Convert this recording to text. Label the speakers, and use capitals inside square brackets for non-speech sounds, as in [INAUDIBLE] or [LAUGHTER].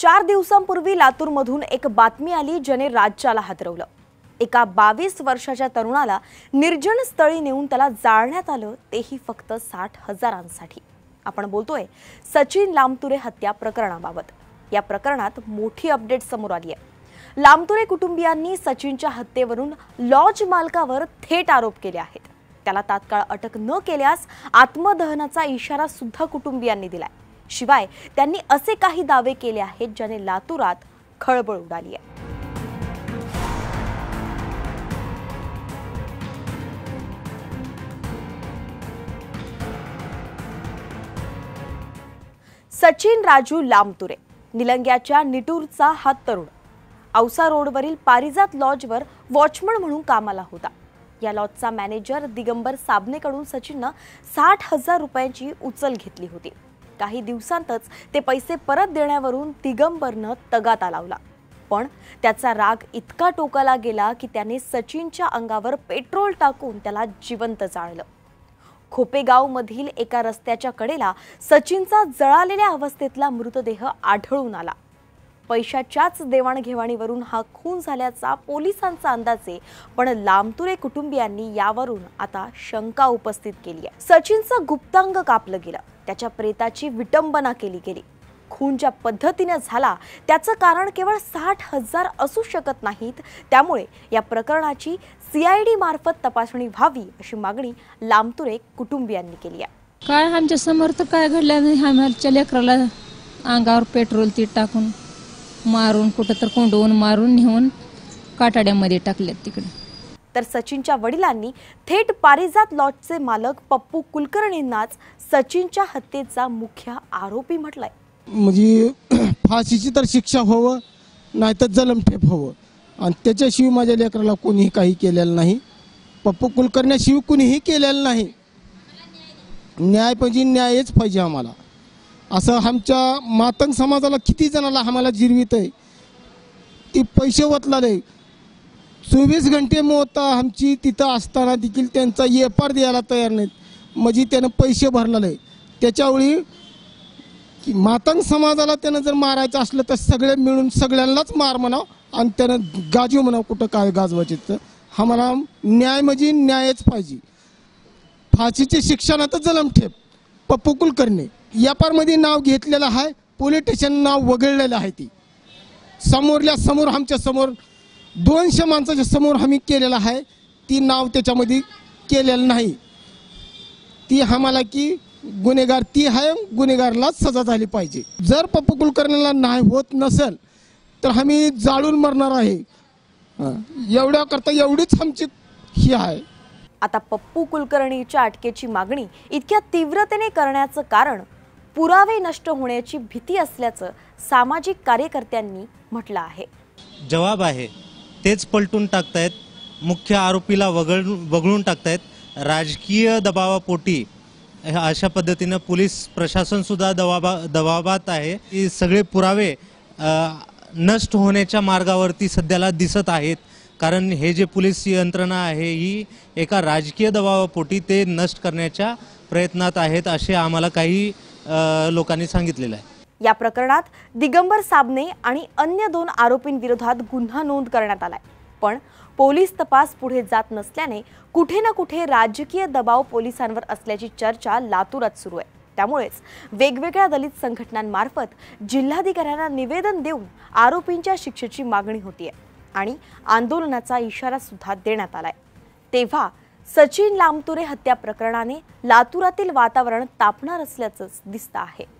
Speaker 1: चार दिवसांपूर्वी लातूरमधून एक बातमी आली ज्याने राज्याला हादरवलं. एका बावीस वर्षाच्या तरुणाला निर्जन स्थळी नेऊन त्याला जाळण्यात आलं तेही फक्त साठ हजारांसाठी. आपण बोलतोय सचिन लामतुरे हत्या प्रकरणाबाबत. या प्रकरणात मोठी अपडेट समोर आली आहे लामतुरे कुटुंबियांनी सचिनच्या हत्येवरून लॉज मालकावर थेट आरोप केले आहेत. त्याला तात्काळ अटक न केल्यास आत्मदहनाचा इशारा सुद्धा कुटुंबियांनी दिलाय. शिवाय त्यांनी असे काही दावे केले आहेत ज्याने लातूरात खळबळ उडाली आहे. सचिन राजू लामतुरे निलंग्याच्या निटूरचा हा तरुण. औसा रोडवरील पारिजात लॉजवर वॉचमन म्हणून कामाला होता. या लॉजचा मॅनेजर दिगंबर साबनेकडून सचिननं साठ हजार रुपयांची उचल घेतली होती. काही दिवसांतच ते पैसे परत देण्यावरून दिगंबरनं तगाता लावला. पण त्याचा राग इतका टोकाला गेला की त्याने सचिनच्या अंगावर पेट्रोल टाकून त्याला जिवंत जाळलं. खोपेगावमधील एका रस्त्याच्या कडेला सचिनचा जळालेल्या अवस्थेतला मृतदेह आढळून आला. पैशाच्याच देवाणघेवाणीवरून हा खून झाल्याचा पोलिसांचा अंदाज आहे पण लांबतुरे कुटुंबियांनी यावरून आता शंका उपस्थित केली आहे. सचिनचं गुप्तांग कापलं गेलं. त्याच्या प्रेताची विटंबना केली गेली. खून ज्या पद्धतीने झाला त्याचं कारण केवळ साठ हजार असू शकत नाहीत. त्यामुळे या प्रकरणाची सीआयडी मार्फत तपासणी व्हावी अशी मागणी लांबतुरे कुटुंबियांनी केली आहे.
Speaker 2: काय आमच्यासमोर तर काय घडलं नाही? आम्हाला लेकराला अंगावर पेट्रोल ती टाकून मारून कुठं तर कोंडवून मारून नेऊन काटाड्यामध्ये टाकल्यात तिकडे.
Speaker 1: तर सचिनच्या वडिलांनी थेट पारिजात लॉजचे मालक पप्पू कुलकर्णींनाच सचिनच्या हत्येचा मुख्य आरोपी म्हटलाय.
Speaker 3: म्हणजे [CLEARS THROAT] फाशीची तर शिक्षा व्हावं नाही तर जलमठेप व्हावं. आणि त्याच्याशिवाय माझ्या लेकराला कोणीही काही केलेलं नाही. पप्पू कुलकर्ण्याशिवाय कुणीही केलेलं नाही. न्याय पाहिजे न्यायच पाहिजे आम्हाला. असं आमच्या मातंग समाजाला किती जणाला आम्हाला जिरवित आहे ती पैसे वतला नाही चोवीस घंटे मोता आमची तिथं असताना देखील त्यांचा एपार द्यायला तयार नाहीत. म्हणजे त्यानं पैसे भरलेले. त्याच्यावेळी की मातंग समाजाला त्यानं जर मारायचं असलं तर सगळे मिळून सगळ्यांनाच मार म्हणाव आणि त्यानं गाजू म्हणावं कुठं काय गाजवायचे तर. आम्हाला न्याय म्हणजे न्यायच पाहिजे. फाशीचे शिक्षणात जलमठेप पप्पू कुलकर्णी व्यापारमध्ये नाव घेतलेलं आहे पोलीस स्टेशन नाव वगळलेलं आहे ती. समोरल्या समोर आमच्यासमोर दोनशे माणसाच्या समोर आम्ही केलेलं आहे. ती नाव त्याच्यामध्ये केलेलं नाही. ती आम्हाला की गुन्हेगार ती आहे गुन्हेगारलाच सजा झाली पाहिजे. जर पप्पू कुलकर्णीला नाही होत नसेल तर आम्ही जाळून मरणार आहे. एवढ्या करता एवढीच आमची ही आहे.
Speaker 1: आता पप्पू कुलकर्णीच्या अटकेची मागणी इतक्या तीव्रतेने करण्याचं कारण पुरावे नष्ट होण्याची भीती असल्याचं सामाजिक कार्यकर्त्यांनी म्हटलं आहे.
Speaker 4: जवाब आहे. तेच पलटून टाकतायत मुख्य आरोपीला वगळ वगळून टाकतायत. राजकीय दबावापोटी अशा पद्धतीनं पोलीस प्रशासनसुद्धा दबाबा दबावात आहे. हे सगळे पुरावे नष्ट होण्याच्या मार्गावरती सध्याला दिसत आहेत. कारण हे जे पोलीस यंत्रणा आहे ही एका राजकीय दबावापोटी ते नष्ट करण्याच्या प्रयत्नात आहेत असे आम्हाला काही लोकांनी सांगितलेलं आहे.
Speaker 1: या प्रकरणात दिगंबर साबणे आणि अन्य दोन आरोपींविरोधात गुन्हा नोंद करण्यात आलाय. पण पोलीस तपास पुढे जात नसल्याने कुठे ना कुठे राजकीय दबाव पोलिसांवर असल्याची चर्चा लातूरात सुरू आहे. त्यामुळेच वेगवेगळ्या दलित संघटनांमार्फत जिल्हाधिकाऱ्यांना निवेदन देऊन आरोपींच्या शिक्षेची मागणी होतीये आणि आंदोलनाचा इशारा सुद्धा देण्यात आलाय. तेव्हा सचिन लामतुरे हत्या प्रकरणाने लातुरातील वातावरण तापणार असल्याचंच दिसतं आहे.